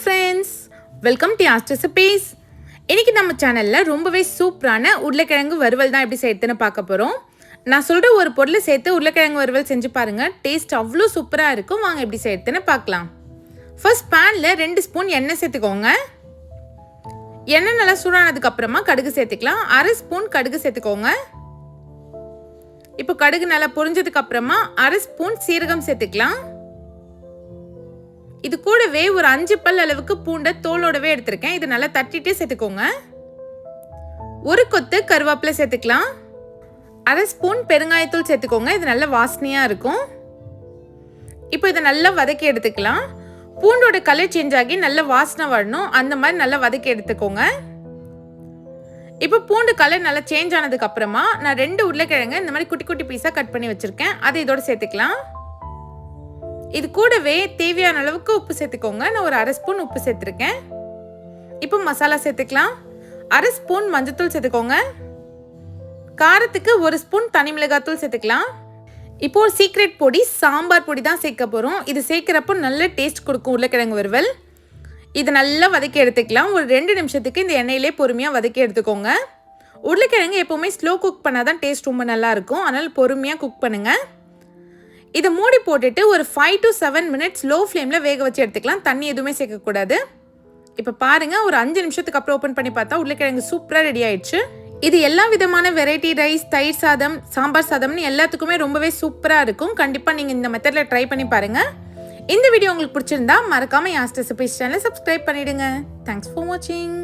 Friends welcome to ஆஸ்ட் recipes இன்னைக்கு நம்ம சேனலில் ரொம்பவே சூப்பரான உருளைக்கிழங்கு வறுவல் தான் எப்படி செய்யறதுன்னு பார்க்க போகிறோம் நான் சொல்கிற ஒரு பொருளை சேர்த்து உருளைக்கிழங்கு வறுவல் செஞ்சு பாருங்கள் டேஸ்ட் அவ்வளோ சூப்பராக இருக்கும். வாங்க எப்படி செய்யறதுன்னு பார்க்கலாம். ஃபர்ஸ்ட் பேனில் ரெண்டு ஸ்பூன் எண்ணெய் சேர்த்துக்கோங்க. எண்ணெய் நல்லா சூடானதுக்கப்புறமா கடுகு சேர்த்துக்கலாம். அரை ஸ்பூன் கடுகு சேர்த்துக்கோங்க. இப்போ கடுகு நல்லா பொரிஞ்சதுக்கப்புறமா அரை ஸ்பூன் சீரகம் சேர்த்துக்கலாம். இது கூடவே ஒரு அஞ்சு பல் அளவுக்கு பூண்டை தோலோடவே எடுத்திருக்கேன். இது நல்லா தட்டிட்டே சேர்த்துக்கோங்க. ஒரு கொத்து கருவேப்பிலை சேர்த்துக்கலாம். அரை ஸ்பூன் பெருங்காயத்தூள் சேர்த்துக்கோங்க. இது நல்ல வாசனையாக இருக்கும். இப்போ இதை நல்லா வதக்கி எடுத்துக்கலாம். பூண்டோட கலர் சேஞ்ச் ஆகி நல்ல வாசனை வரணும். அந்த மாதிரி நல்லா வதக்கி எடுத்துக்கோங்க. இப்போ பூண்டு கலர் நல்லா சேஞ்ச் ஆனதுக்கு அப்புறமா நான் ரெண்டு உருளைக்கிழங்கு இந்த மாதிரி குட்டி குட்டி பீஸாக கட் பண்ணி வச்சுருக்கேன். அதை இதோட சேர்த்துக்கலாம். இது கூடவே தேவையான அளவுக்கு உப்பு சேர்த்துக்கோங்க. நான் ஒரு அரை ஸ்பூன் உப்பு சேர்த்துருக்கேன். இப்போ மசாலா சேர்த்துக்கலாம். அரை ஸ்பூன் மஞ்சத்தூள் சேர்த்துக்கோங்க. காரத்துக்கு ஒரு ஸ்பூன் தனி மிளகாத்தூள் சேர்த்துக்கலாம். இப்போ ஒரு சீக்ரெட் பொடி சாம்பார் பொடி தான் சேர்க்க போகிறோம் இது சேர்க்குறப்போ நல்ல டேஸ்ட் கொடுக்கும் உருளைக்கிழங்கு வறுவல். இதை நல்லா வதக்கி எடுத்துக்கலாம். ஒரு ரெண்டு நிமிஷத்துக்கு இந்த எண்ணெயிலே பொறுமையாக வதக்கி எடுத்துக்கோங்க. உருளைக்கிழங்கு எப்போவுமே ஸ்லோ குக் பண்ணால் தான் டேஸ்ட் ரொம்ப நல்லாயிருக்கும் அதனால் பொறுமையாக குக் பண்ணுங்கள் இதை மூடி போட்டுட்டு ஒரு five to seven minutes low ஃப்ளேமில் வேக வச்சு எடுத்துக்கலாம். தண்ணி எதுவுமே சேர்க்கக்கூடாது. இப்போ பாருங்கள் ஒரு அஞ்சு நிமிஷத்துக்கு அப்புறம் ஓப்பன் பண்ணி பார்த்தா உருளைக்கிழங்கு சூப்பராக ரெடி ஆயிடுச்சு. இது எல்லா விதமான வெரைட்டி ரைஸ் தயிர் சாதம் சாம்பார் சாதம்னு எல்லாத்துக்குமே ரொம்பவே சூப்பராக இருக்கும். கண்டிப்பாக நீங்கள் இந்த மெத்தடில் ட்ரை பண்ணி பாருங்கள் இந்த வீடியோ உங்களுக்கு பிடிச்சிருந்தா மறக்காமல் யாஸ்ட் ரெசிபிஸ் சேனலை சப்ஸ்கிரைப் பண்ணிவிடுங்க தேங்க்ஸ் ஃபார் வாட்சிங்